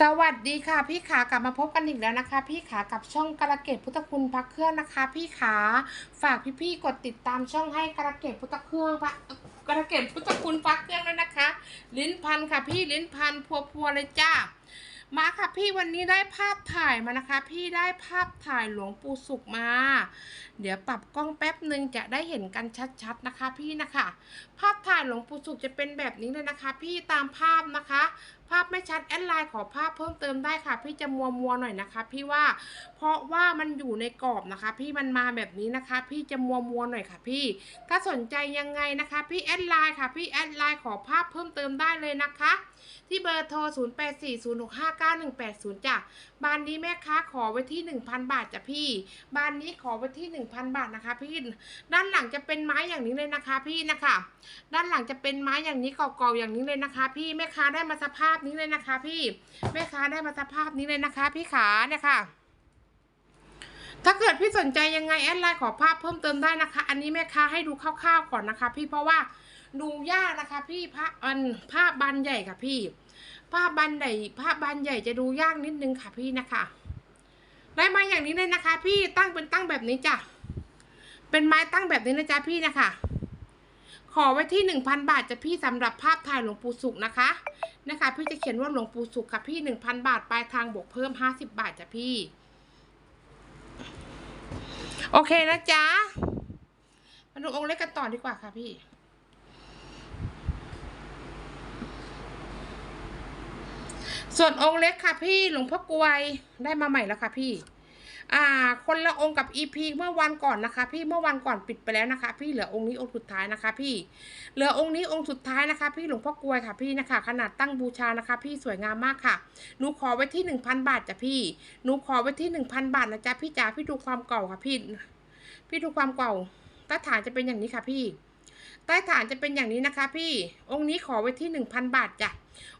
สวัสดีค่ะพี่ขากลับมาพบกันอีกแล้วนะคะ พี่ขากับช่องกระเกตพุทธคุณพักเครื่องนะคะ พี่ขาฝากพี่ๆกดติดตามช่องให้กระเกตพุทธเครื่องพระกระเกตพุทธคุณพักเครื่องด้วยนะคะ ลิ้นพันค่ะพี่ลิ้นพันพัวพัวเลยจ้า มาค่ะพี่วันนี้ได้ภาพถ่ายมานะคะ พี่ได้ภาพถ่ายหลวงปู่สุขมา เดี๋ยวปรับกล้องแป๊บหนึ่งจะได้เห็นกันชัดๆนะคะพี่นะคะ ภาพถ่ายหลวงปู่สุขจะเป็นแบบนี้เลยนะคะ พี่ตามภาพนะคะ ภาพไม่ชัดแอดไลน์ขอภาพเพิ่มเติมได้ค่ะ พี่จะมัวมัวหน่อยนะคะ พี่ว่าเพราะว่ามันอยู่ในกรอบนะคะ พี่มันมาแบบนี้นะคะ พี่จะมัวมัวหน่อยค่ะ พี่ถ้าสนใจยังไงนะคะ พี่แอดไลน์ค่ะ พี่แอดไลน์ขอภาพเพิ่มเติมได้เลยนะคะ ที่เบอร์โทร 084065 9180จ้ะบานนี้แม่ค้าขอไว้ที่ 1,000 บาทจ้ะพี่ บานนี้ขอไว้ที่ 1,000 บาทนะคะพี่ ด้านหลังจะเป็นไม้อย่างนี้เลยนะคะพี่นะคะ ด้านหลังจะเป็นไม้อย่างนี้เก่าๆอย่างนี้เลยนะคะ พี่แม่ค้าได้มาสภาพนี้เลยนะคะ พี่ แม่ค้าได้มาสภาพนี้เลยนะคะ พี่ขาเนี่ยค่ะถ้าเกิดพี่สนใจยังไงแอดไลน์ขอภาพเพิ่มเติมได้นะคะ อันนี้แม่ค้าให้ดูคร่าวๆก่อนนะคะ พี่เพราะว่าดูยากนะคะ พี่ภาพอันภาพบานใหญ่ค่ะพี่ ภาพบานใหญ่ภาพบานใหญ่จะดูยากนิดนึงค่ะพี่นะคะได้มาอย่างนี้เลยนะคะ พี่ตั้งเป็นตั้งแบบนี้จ้ะเป็นไม้ตั้งแบบนี้นะจ๊ะพี่นะคะขอไว้ที่หนึ่งพันบาทจะพี่สำหรับภาพถ่ายหลวงปู่สุขนะคะนะคะ พี่จะเขียนว่าหลวงปู่สุขค่ะพี่หนึ่งพันบาทปลายทางบวกเพิ่มห้าสิบบาทจ้ะพี่ โอเคนะจ๊ะมาดูองค์เล็กกันต่อดีกว่าค่ะพี่ ส่วนองค์เล็กค่ะพี่หลวงพ่อกลวยได้มาใหม่แล้วค่ะพี่ อ่า คนละองค์กับ EP เมื่อวันก่อนนะคะ พี่เมื่อวันก่อนปิดไปแล้วนะคะ พี่เหลือองค์นี้องค์สุดท้ายนะคะ พี่เหลือองค์นี้องค์สุดท้ายนะคะ พี่หลวงพ่อกลวยค่ะพี่นะคะ ขนาดตั้งบูชานะคะ พี่สวยงามมากค่ะหนูขอไว้ที่หนึ่งพันบาทจ้ะพี่หนูขอไว้ที่หนึ่งพันบาทนะจ๊ะพี่จ๋าพี่ดูความเก่าค่ะพี่ พี่ดูความเก่าต้ฐานจะเป็นอย่างนี้ค่ะพี่ ใต้ฐานจะเป็นอย่างนี้นะคะ พี่องค์นี้ขอไว้ที่หนึ่งพันบาทจ้ะ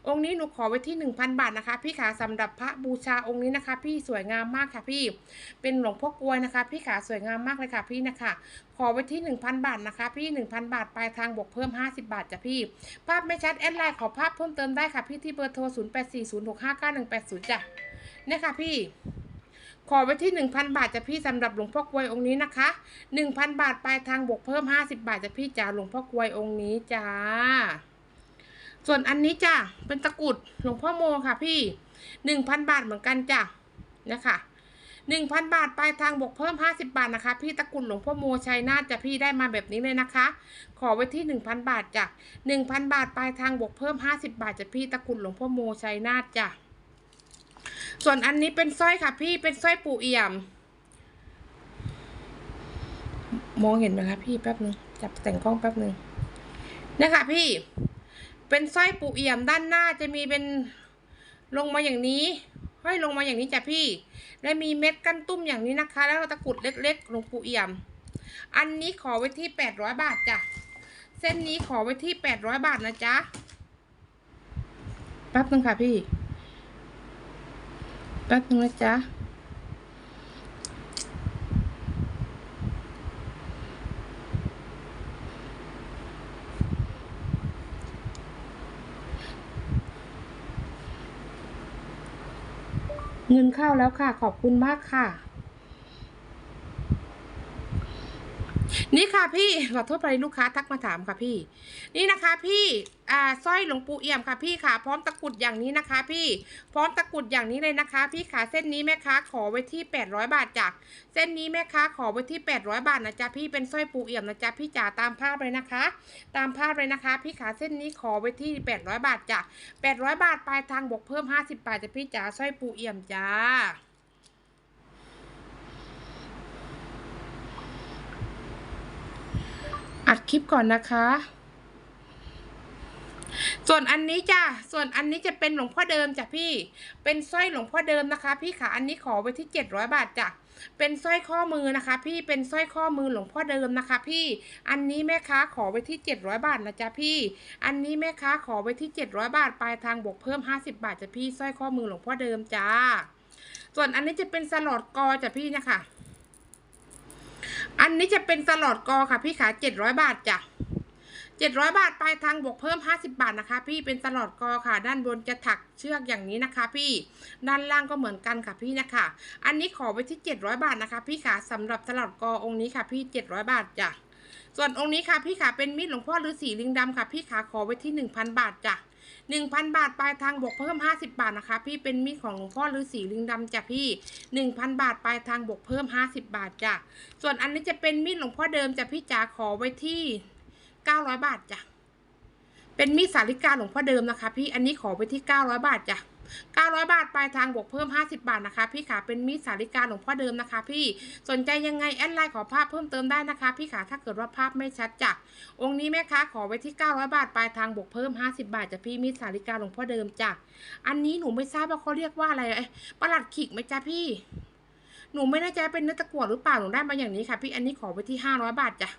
องค์นี้หนูขอไว้ที่หนึ่งพันบาทนะคะ พี่ขาสำหรับพระบูชาองค์นี้นะคะ พี่สวยงามมากค่ะพี่ เป็นหลวงพ่อกลวยนะคะ พี่ขาสวยงามมากเลยค่ะพี่นะคะ ขอไว้ที่หนึ่งพันบาทนะคะ พี่หนึ่งพันบาทปลายทางบวกเพิ่มห้าสิบาทจ้ะพี่ ภาพไม่ชัดแอดไลน์ขอภาพเพิ่มเติมได้ค่ะพี่ที่เบอร์โทรศูนย์แปดสี่ศูนย์หกห้าเก้าหนึ่งแปดศูนย์จ้ะเนี่ยค่ะพี่ ขอไว้ที่หนึ่งพันบาทจะพี่สำหรับหลวงพ่อกวยองค์นี้นะคะหนึ่งพันบาทปลายทางบวกเพิ่มห้าสิบาทจะพี่จ๋าหลวงพ่อกวยองค์นี้จ้า ส่วนอันนี้จ้ะเป็นตะกุดหลวงพ่อโมค่ะพี่หนึ่งพันบาทเหมือนกันจ้ะนะคะหนึ่งพันบาทปลายทางบวกเพิ่มห้าสิบาทนะคะ พี่ตะกุดหลวงพ่อโมชัยนาทจะพี่ได้มาแบบนี้เลยนะคะ ขอไว้ที่หนึ่งพันบาทจ้ะหนึ่งพันบาทปลายทางบวกเพิ่มห้าสิบาทจะพี่ตะกุดหลวงพ่อโมชัยนาทจ้ะ ส่วนอันนี้เป็นสร้อยค่ะพี่เป็นสร้อยปู่เอี่ยม มองเห็นไหมคะพี่แป๊บนึงจับแต่งกล้องแป๊บนึงเนี่ยค่ะพี่ เป็นสร้อยปูเอี่ยมด้านหน้าจะมีเป็นลงมาอย่างนี้ห้อยลงมาอย่างนี้จ้ะพี่ และมีเม็ดกั้นตุ้มอย่างนี้นะคะ แล้วตะกรุดเล็กๆลงปูเอี่ยม อันนี้ขอไว้ที่แปดร้อยบาทจ้ะเส้นนี้ขอไว้ที่แปดร้อยบาทนะจ๊ะแป๊บนึงค่ะพี่ ป๊บนึงนะจ๊ะเงินเข้าแล้วค่ะ ขอบคุณมากค่ะ นี่ค่ะพี่ขอโทษไปลูกค้าทักมาถามค่ะพี่ นี่นะคะพี่อ่าสร้อยหลวงปู่เอี่ยมค่ะพี่ค่ะพร้อมตะกรุดอย่างนี้นะคะ พี่พร้อมตะกรุดอย่างนี้เลยนะคะ พี่ขาเส้นนี้แม่ค้าขอไว้ที่แปดร้อยบาทจ้ะเส้นนี้แม่ค้าขอไว้ที่แปดร้อยบาทนะจ๊ะพี่เป็นสร้อยปู่เอี่ยมนะจ๊ะพี่จ๋าตามภาพเลยนะคะ ตามภาพเลยนะคะ พี่ขาเส้นนี้ขอไว้ที่แปดร้อยบาทจ้ะแปดร้อยบาทปลายทางบวกเพิ่มห้าสิบบาทจ้ะพี่จ๋าสร้อยปู่เอี่ยมจ้า อัดคลิปก่อนนะคะ ส่วนอันนี้จ้ะส่วนอันนี้จะเป็นหลวงพ่อเดิมจ้ะพี่ เป็นสร้อยหลวงพ่อเดิมนะคะ พี่ขาอันนี้ขอไว้ที่เจ็ดร้อยบาทจ้ะเป็นสร้อยข้อมือนะคะ พี่เป็นสร้อยข้อมือหลวงพ่อเดิมนะคะ พี่อันนี้แม่ค้าขอไว้ที่เจ็ดร้อยบาทนะจ๊ะพี่ อันนี้แม่ค้าขอไว้ที่เจ็ดร้อยบาทปลายทางบวกเพิ่มห้าสิบบาทจ้ะพี่สร้อยข้อมือหลวงพ่อเดิมจ้า ส่วนอันนี้จะเป็นสลอดกอจ้ะพี่นะคะ อันนี้จะเป็นสลอดกอค่ะพี่ขาเจ็ดร้อยบาทจ้ะ700บาทปลายทางบวกเพิ่ม50บาทนะคะ พี่เป็นตลอดกอค่ะ ด้านบนจะถักเชือกอย่างนี้นะคะ พี่ด้านล่างก็เหมือนกันค่ะพี่นะคะ อันนี้ขอไว้ที่700บาทนะคะ พี่ขาสำหรับตลอดกอองค์นี้ค่ะพี่700บาทจ้ะส่วนองค์นี้ค่ะพี่ขาเป็นมีดหลวงพ่อฤาษีลิงดำค่ะ พี่ขาขอไว้ที่1,000บาทจ้ะ 1,000 บาทปลายทางบวกเพิ่ม 50 บาทนะคะ พี่เป็นมีดของหลวงพ่อฤาษีลิงดำจ้ะพี่ 1,000 บาทปลายทางบวกเพิ่ม 50 บาทจ้ะส่วนอันนี้จะเป็นมีดหลวงพ่อเดิมจ้ะพี่จ๋าขอไว้ที่ 900 บาทจ้ะเป็นมีดสาริกาหลวงพ่อเดิมนะคะ พี่อันนี้ขอไปที่ 900 บาทจ้ะ 900 บาทปลายทางบวกเพิ่ม 50 บาทนะคะ พี่ขาเป็นมีดสาลิกาหลวงพ่อเดิมนะคะ พี่สนใจยังไงแอดไลน์ขอภาพเพิ่มเติมได้นะคะ พี่ขาถ้าเกิดว่าภาพไม่ชัดจ้ะองค์นี้แม่ค้าขอไว้ที่ 900 บาทปลายทางบวกเพิ่ม 50 บาทจะพี่มีดสาลิกาหลวงพ่อเดิมจ้ะอันนี้หนูไม่ทราบว่าเขาเรียกว่าอะไรเอ้ประหลัดขิกไหมจ้ะพี่ หนูไม่แน่ใจเป็นเนื้อตะกั่วหรือเปล่าหนูได้มาอย่างนี้ค่ะ พี่อันนี้ขอไว้ที่ 500 บาทจ้ะ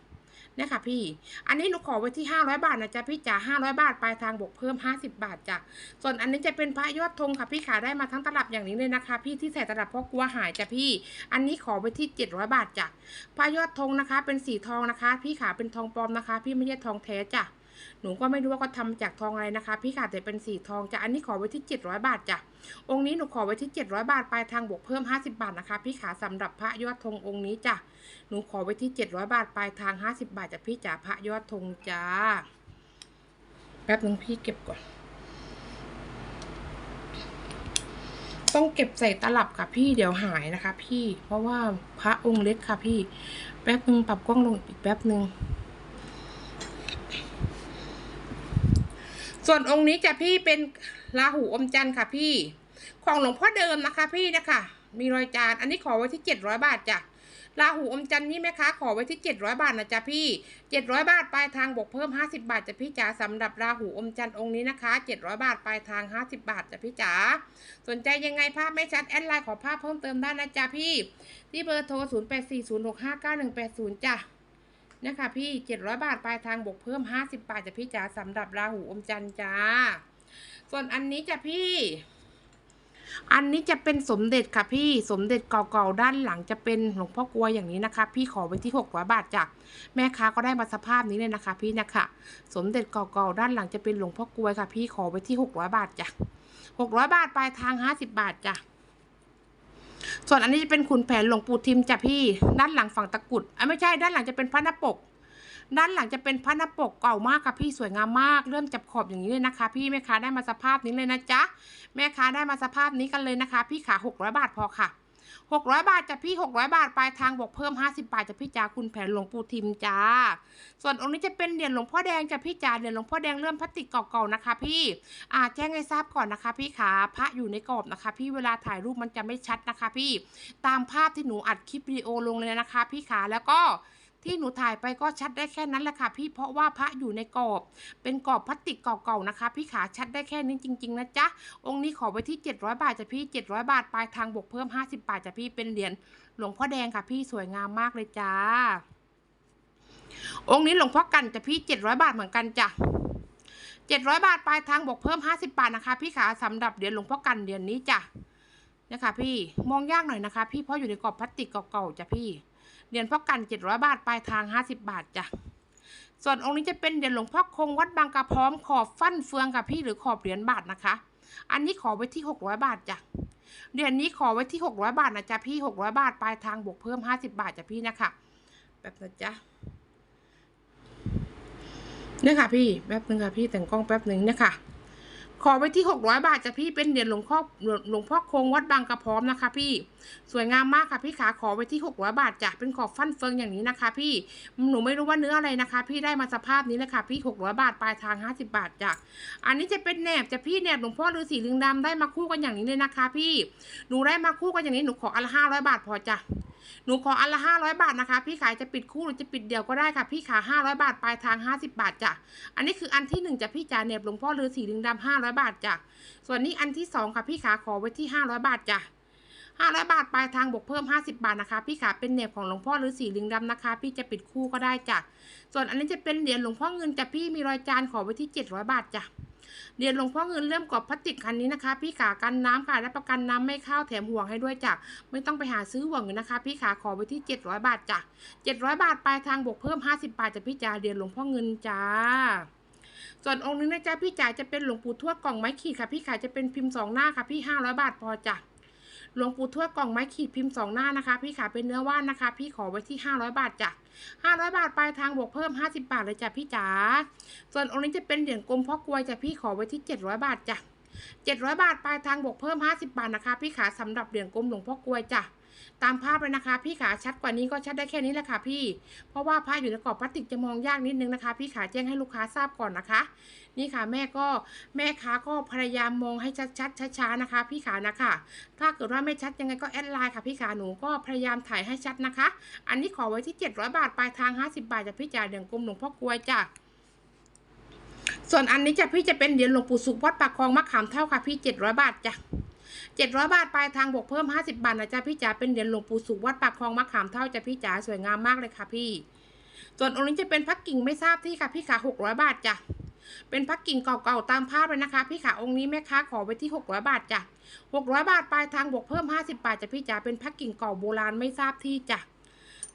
เนี่ยค่ะพี่ อันนี้หนูขอไว้ที่ 500 บาทนะจ๊ะพี่จ๋า500 บาทปลายทางบวกเพิ่ม 50 บาทจ้ะ ส่วนอันนี้จะเป็นพระยอดธงค่ะพี่ขาได้มาทั้งตลับอย่างนี้เลยนะคะ พี่ที่ใส่ตลับเพราะกลัวหายจ้ะพี่ อันนี้ขอไว้ที่ 700 บาทจ้ะพระยอดธงนะคะ เป็นสีทองนะคะ พี่ขาเป็นทองปลอมนะคะ พี่ไม่ใช่ทองแท้จ้ะ หนูก็ไม่รู้ว่าเขาทำจากทองอะไรนะคะ พี่ขาแต่เป็นสีทองจ้ะอันนี้ขอไว้ที่ 700 บาทจ้ะองค์นี้หนูขอไว้ที่ 700 บาทปลายทางบวกเพิ่ม 50 บาทนะคะ พี่ขาสำหรับพระยอดธงองค์นี้จ้ะหนูขอไว้ที่ 700 บาทปลายทาง 50 บาทจากพี่จ๋าพระยอดธงจ้าแป๊บนึงพี่เก็บก่อนต้องเก็บใส่ตลับค่ะพี่เดี๋ยวหายนะคะ พี่เพราะว่าพระองค์เล็กค่ะพี่ แป๊บนึงปรับกล้องลงอีกแป๊บนึง ส่วนองค์นี้จะพี่เป็นราหูอมจันทร์ค่ะพี่ ของหลวงพ่อเดิมนะคะพี่นะคะ มีรอยจาน อันนี้ขอไว้ที่700บาทจ้ะราหูอมจันทร์นี่แม่ค้าขอไว้ที่ 700 บาทนะจ๊ะพี่700 บาทปลายทางบวกเพิ่ม 50 บาทจ้ะพี่จ๋าสำหรับราหูอมจันทร์องค์นี้นะคะ 700 บาทปลายทาง 50 บาทจ้ะพี่จ๋าสนใจยังไงภาพไม่ชัดแอดไลน์ขอภาพเพิ่มเติมได้นะจ๊ะพี่ ที่เบอร์โทร 0840659180 จ้ะ เนี่ยค่ะพี่ 700 บาทปลายทางบวกเพิ่ม 50 บาทจะพี่จ๋าสำหรับราหูอมจันทร์จ้า ส่วนอันนี้จะพี่ อันนี้จะเป็นสมเด็จค่ะพี่ สมเด็จเก่าๆด้านหลังจะเป็นหลวงพ่อกลวยอย่างนี้นะคะ พี่ขอไว้ที่600บาทจ้ะแม่ค้าก็ได้มาสภาพนี้เลยนะคะ พี่นะคะสมเด็จเก่าๆด้านหลังจะเป็นหลวงพ่อกลวยค่ะ พี่ขอไว้ที่600บาทจ้ะ600 บาทปลายทาง 50 บาทจ้ะ ส่วนอันนี้จะเป็นขุนแผนหลวงปู่ทิมจ้ะพี่ ด้านหลังฝั่งตะกุดอะไม่ใช่ ด้านหลังจะเป็นพระนปก ด้านหลังจะเป็นพระนปกเก่ามากค่ะพี่สวยงามมาก เริ่มจับขอบอย่างนี้เลยนะคะ พี่แม่ค้าได้มาสภาพนี้เลยนะจ๊ะแม่ค้าได้มาสภาพนี้กันเลยนะคะ พี่ขาหกร้อยบาทพอค่ะ 600 บาทจะพี่ 600 บาทปลายทางบวกเพิ่ม 50 บาทจะพี่จ๋าคุณแผนหลวงปู่ทิมจ้า ส่วนองค์นี้จะเป็นเหรียญหลวงพ่อแดงจะพี่จ๋าเหรียญหลวงพ่อแดงเริ่มพลาสติกเก่าๆนะคะ พี่อ่าแจ้งให้ทราบก่อนนะคะ พี่ขาพระอยู่ในกรอบนะคะ พี่เวลาถ่ายรูปมันจะไม่ชัดนะคะ พี่ตามภาพที่หนูอัดคลิปวิดีโอลงเลยนะคะ พี่ขาแล้วก็ ที่หนูถ่ายไปก็ชัดได้แค่นั้นแหละค่ะ พี่เพราะว่าพระอยู่ในกรอบ เป็นกรอบพลาสติกเก่าๆนะคะ พี่ขาชัดได้แค่นี้จริงๆนะจ๊ะองค์นี้ขอไว้ที่ 700 บาทจ้ะพี่ 700 บาทปลายทางบวกเพิ่ม 50 บาทจ้ะพี่เป็นเหรียญหลวงพ่อแดงค่ะพี่สวยงามมากเลยจ้า องค์นี้หลวงพ่อกันจ้ะพี่ 700 บาทเหมือนกันจ้ะ700 บาทปลายทางบวกเพิ่ม 50 บาทนะคะ พี่ขาสำหรับเหรียญหลวงพ่อกันเหรียญนี้จ้ะนะคะพี่มองยากหน่อยนะคะ พี่เพราะอยู่ในกรอบพลาสติกเก่าๆจ้ะพี่ เหรียญพ่อกัน 700 บาท ปลายทาง 50 บาทจ้ะ ส่วนองค์นี้จะเป็นเหรียญหลวงพ่อคงวัดบางกระพร้อมขอบฟั่นเฟืองค่ะพี่หรือขอบเหรียญบาทนะคะ อันนี้ขอไว้ที่ 600 บาทจ้ะ เหรียญนี้ขอไว้ที่ 600 บาทนะจ๊ะพี่ 600 บาท ปลายทางบวกเพิ่ม 50 บาทจ้ะพี่นะคะแบบนะจ๊ะเนี่ยค่ะพี่ แป๊บนึงค่ะพี่แต่งกล้องแป๊บนึงเนี่ยค่ะ ขอไวที่600บาทจ้ะพี่เป็นเหรียญหลวงพ่อหลวงพ่อคงวัดบางกระพร้อมนะคะ พี่สวยงามมากค่ะพี่ขาขอไวที่600บาทจ้ะเป็นขอบฟันเฟืองอย่างนี้นะคะ พี่หนูไม่รู้ว่าเนื้ออะไรนะคะ พี่ได้มาสภาพนี้นะคะพี่600บาทปลายทาง50บาทจ้ะอันนี้จะเป็นแหนบจ้ะพี่แหนบหลวงพ่อฤาษีลิงดำได้มาคู่กันอย่างนี้เลยนะคะ พี่หนูได้มาคู่กันอย่างนี้หนูขออันละ500บาทพอจ้ะหนูขออันละ500บาทนะคะ พี่ขายจะปิดคู่หรือจะปิดเดี่ยวก็ได้ค่ะ พี่ขา500บาทปลายทาง50บาทจ้ะอันนี้คืออันที่หนึ่งจ้ะพี่จ๋าแหนบหลวงพ่อฤาษีลิงดำ500 บาทจ้ะ ส่วนนี้อันที่สองค่ะพี่ขาขอไว้ที่ห้าร้อยบาทจ้ะห้าร้อยบาทปลายทางบวกเพิ่มห้าสิบาทนะคะ พี่ขาเป็นเหน็บของหลวงพ่อฤาษีลิงดำนะคะ พี่จะปิดคู่ก็ได้จ้ะ ส่วนอันนี้จะเป็นเหรียญหลวงพ่อเงินจ้ะพี่มีรอยจานขอไว้ที่เจ็ดร้อยบาทจ้ะเรียนหลวงพ่อเงินเริ่มกรอบพลาสติกคันนี้นะคะ พี่ขากันน้ำค่ะและประกันน้ำไม่เข้าแถมห่วงให้ด้วยจ้ะไม่ต้องไปหาซื้อห่วงนะคะ พี่ขาขอไปที่ 700 บาทจ้ะ700 บาทปลายทางบวกเพิ่ม 50 บาทจ้ะพี่จ๋าเรียนหลวงพ่อเงินจ้า ส่วนองค์นึงนะจ๊ะพี่จ๋าจะเป็นหลวงปู่ทวดกล่องไม้ขีดค่ะ พี่ขาจะเป็นพิมพ์สองหน้าค่ะ พี่ห้าร้อยบาทพอจ้ะหลวงปู่ทวดกล่องไม้ขีดพิมพ์สองหน้านะคะ พี่ขาเป็นเนื้อว่านนะคะ พี่ขอไว้ที่ห้าร้อยบาทจ้ะห้าร้อยบาทปลายทางบวกเพิ่มห้าสิบาทเลยจ้ะพี่จ๋าส่วนองค์นี้จะเป็นเหรียญกลมพ่อกลวยจ้ะพี่ขอไว้ที่เจ็ดร้อยบาทจ้ะ 700 บาทปลายทางบวกเพิ่ม 50 บาทนะคะ พี่ขาสำหรับเหรียญกลมหลวงพ่อกลวยจ้ะตามภาพเลยนะคะ พี่ขาชัดกว่านี้ก็ชัดได้แค่นี้แหละค่ะพี่ เพราะว่าพระอยู่ในกรอบพลาสติกจะมองยากนิดนึงนะคะ พี่ขาแจ้งให้ลูกค้าทราบก่อนนะคะ นี่ค่ะแม่ก็แม่ค้าก็พยายามมองให้ชัดๆช้าๆนะคะ พี่ขานะคะถ้าเกิดว่าไม่ชัดยังไงก็แอดไลน์ค่ะพี่ขาหนูก็พยายามถ่ายให้ชัดนะคะ อันนี้ขอไว้ที่ 700 บาทปลายทาง 50 บาทจากพี่จ่าเดืองกลมหลวงพ่อกลวยจ้ะ ส่วนอันนี้จะพี่จะเป็นเหรียญหลวงปู่สุขวัดปากคลองมะขามเท่าค่ะพี่700บาทจ้ะ700บาทปลายทางบวกเพิ่ม50บาทนะจ๊ะพี่จ๋าเป็นเหรียญหลวงปู่สุขวัดปากคลองมะขามเท่าจ้ะพี่จ๋าสวยงามมากเลยค่ะพี่ ส่วนองค์นี้จะเป็นพักกิ่งไม่ทราบที่ค่ะพี่ขา600บาทจ้ะเป็นพักกิ่งเก่าๆตามภาพเลยนะคะ พี่ขาองค์นี้แม่ค้าขอไว้ที่ 600 บาทจ้ะ600 บาทปลายทางบวกเพิ่ม 50 บาทจ้ะพี่จ๋าเป็นพักกิ่งเก่าโบราณไม่ทราบที่จ้ะ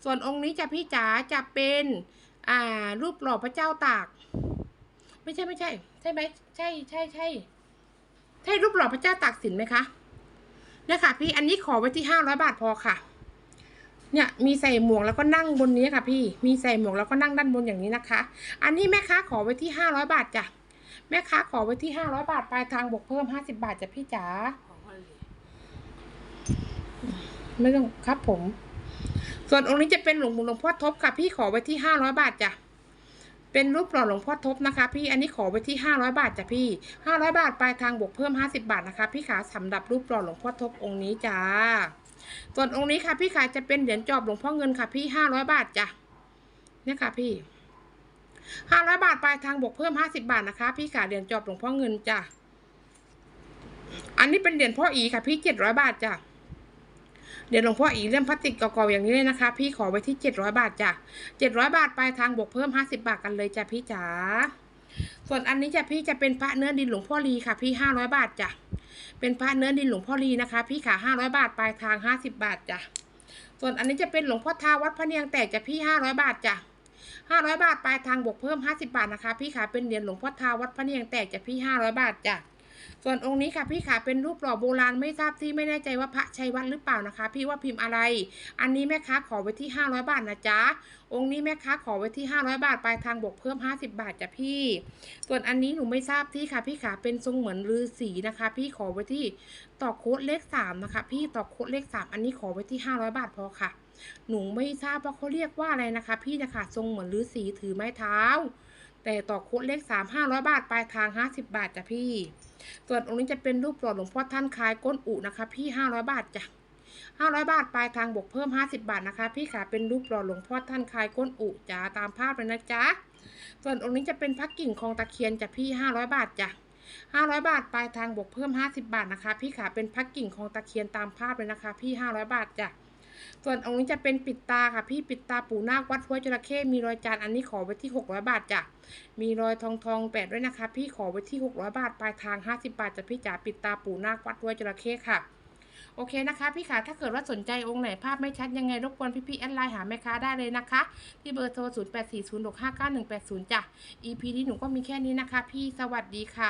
ส่วนองค์นี้จ้ะพี่จ๋าจะเป็นอ่ารูปหล่อพระเจ้าตาก ไม่ใช่ไม่ใช่ ใช่ไหมใช่ใช่ใช่ใช่รูปหล่อพระเจ้าตากสินไหมคะเนี่ยค่ะพี่อันนี้ขอไว้ที่500บาทพอค่ะ เนี่ยมีใส่หมวกแล้วก็นั่งบนนี้ค่ะ พี่มีใส่หมวกแล้วก็นั่งด้านบนอย่างนี้นะคะ อันนี้แม่ค้าขอไว้ที่ห้าร้อยบาทจ้ะแม่ค้าขอไว้ที่ห้าร้อยบาทปลายทางบวกเพิ่มห้าสิบาทจ้ะพี่จ๋าไม่ต้องครับผม ส่วนองค์นี้จะเป็นหลวงปู่หลวงพ่อทบค่ะ พี่ขอไว้ที่ห้าร้อยบาทจ้ะ เป็นรูปหล่อหลวงพ่อทบนะคะ พี่อันนี้ขอไว้ที่ห้าร้อยบาทจ้ะพี่ห้าร้อยบาทปลายทางบวกเพิ่มห้าสิบาทนะคะ พี่ขาสำหรับรูปหล่อหลวงพ่อทบองค์นี้จ้าส่วนองค์นี้ค่ะ พี่ขาจะเป็นเหรียญจอบหลวงพ่อเงินค่ะ พี่ห้าร้อยบาทจ้ะเนี่ยค่ะพี่ห้าร้อยบาทปลายทางบวกเพิ่มห้าสิบาทนะคะ พี่ขาเหรียญจอบหลวงพ่อเงินจ้ะอันนี้เป็นเหรียญพ่ออีค่ะ พี่เจ็ดร้อยบาทจ้ะ เดี๋ยวหลวงพ่ออีเล่มพลาสติกเก่าๆอย่างนี้เลยนะคะ พี่ขอไว้ที่เจ็ดร้อยบาทจ้ะเจ็ดร้อยบาทปลายทางบวกเพิ่มห้าสิบาทกันเลยจ้ะพี่จ๋าส่วนอันนี้จะพี่จะเป็นพระเนื้อดินหลวงพ่อลีค่ะ พี่ห้าร้อยบาทจ้ะเป็นพระเนื้อดินหลวงพ่อลีนะคะ พี่ขาห้าร้อยบาทปลายทางห้าสิบาทจ้ะส่วนอันนี้จะเป็นหลวงพ่อทาวัดพระเนียงแตกจะพี่ห้าร้อยบาทจ้ะห้าร้อยบาทปลายทางบวกเพิ่มห้าสิบาทนะคะ พี่ขาเป็นเหรียญหลวงพ่อทาวัดพระเนียงแตกจะพี่ห้าร้อยบาทจ้ะ ส่วนองค์นี้ค่ะพี่ขาเป็นรูปหล่อโบราณไม่ทราบที่ไม่แน่ใจว่าพระชัยวัดหรือเปล่านะคะ พี่ว่าพิมพ์อะไร อันนี้แม่ค้าขอไว้ที่ห้าร้อยบาทนะจ๊ะองค์นี้แม่ค้าขอไว้ที่ห้าร้อยบาทปลายทางบวกเพิ่มห้าสิบาทจ้ะพี่ ส่วนอันนี้หนูไม่ทราบที่ค่ะพี่ขาเป็นทรงเหมือนฤาษีนะคะ พี่ขอไว้ที่ต่อโค้ดเลขสามนะคะ พี่ต่อโค้ดเลขสามอันนี้ขอไว้ที่ห้าร้อยบาทพอค่ะ หนูไม่ทราบว่าเขาเรียกว่าอะไรนะคะ พี่นะคะทรงเหมือนฤาษีถือไม้เท้า แต่ต่อโค้ดเลขสามห้าร้อยบาทปลายทางห้าสิบาทจ้ะพี่ ส่วนองค์นี้จะเป็นรูปหล่อหลวงพ่อท่านคลายก้นอุนะคะ พี่ห้าร้อยบาทจ้ะห้าร้อยบาทปลายทางบวกเพิ่มห้าสิบาทนะคะ พี่ขาเป็นรูปหล่อหลวงพ่อท่านคลายก้นอุจ้าตามภาพเลยนะจ๊ะส่วนองค์นี้จะเป็นพักกิ่งคองตะเคียนจ้ะพี่ห้าร้อยบาทจ้ะห้าร้อยบาทปลายทางบวกเพิ่มห้าสิบาทนะคะ พี่ขาเป็นพักกิ่งคองตะเคียนตามภาพเลยนะคะ พี่ห้าร้อยบาทจ้ะ ส่วนองค์นี้จะเป็นปิดตาค่ะ พี่ปิดตาปู่นาควัดห้วยจระเข้มีรอยจานอันนี้ขอไว้ที่หกร้อยบาทจ้ะมีรอยทองทองแปดด้วยนะคะ พี่ขอไว้ที่หกร้อยบาทปลายทางห้าสิบาทจะพี่จ๋าปิดตาปู่นาควัดห้วยจระเข้ค่ะโอเคนะคะพี่ขาถ้าเกิดว่าสนใจองค์ไหนภาพไม่ชัดยังไงรบกวนพี่ๆแอดไลน์หาแม่ค้าได้เลยนะคะ ที่เบอร์โทร 0 8 4 0 6 5 9 1 8 0 จ้ะ EP นี้หนูก็มีแค่นี้นะคะ พี่สวัสดีค่ะ